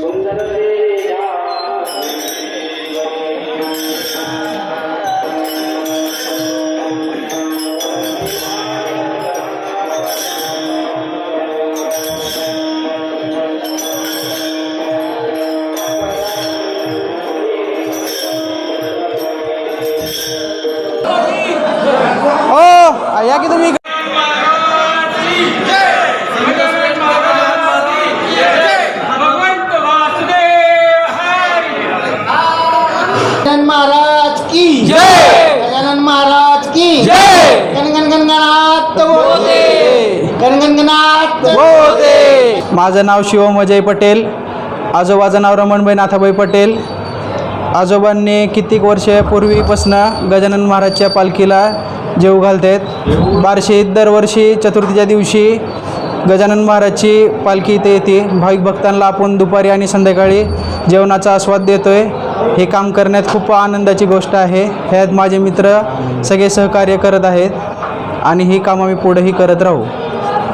सुंदर माझं नाव शिवम अजय पटेल. आजोबाचं नाव रमणबाई नाथाभाई पटेल. आजोबांनी कित्येक वर्षापूर्वीपासनं गजानन महाराजच्या पालखीला जेव घालतात? बारशी दरवर्षी चतुर्थीच्या दिवशी गजानन महाराजची पालखी इथे येते. भाविक भक्तांना आपण दुपारी आणि संध्याकाळी जेवणाचा आस्वाद देतो आहे हे काम करण्यात खूप आनंदाची गोष्ट आहे. ह्यात माझे मित्र सगळे सहकार्य करत आहेत आणि ही काम आम्ही पुढेही करत राहू.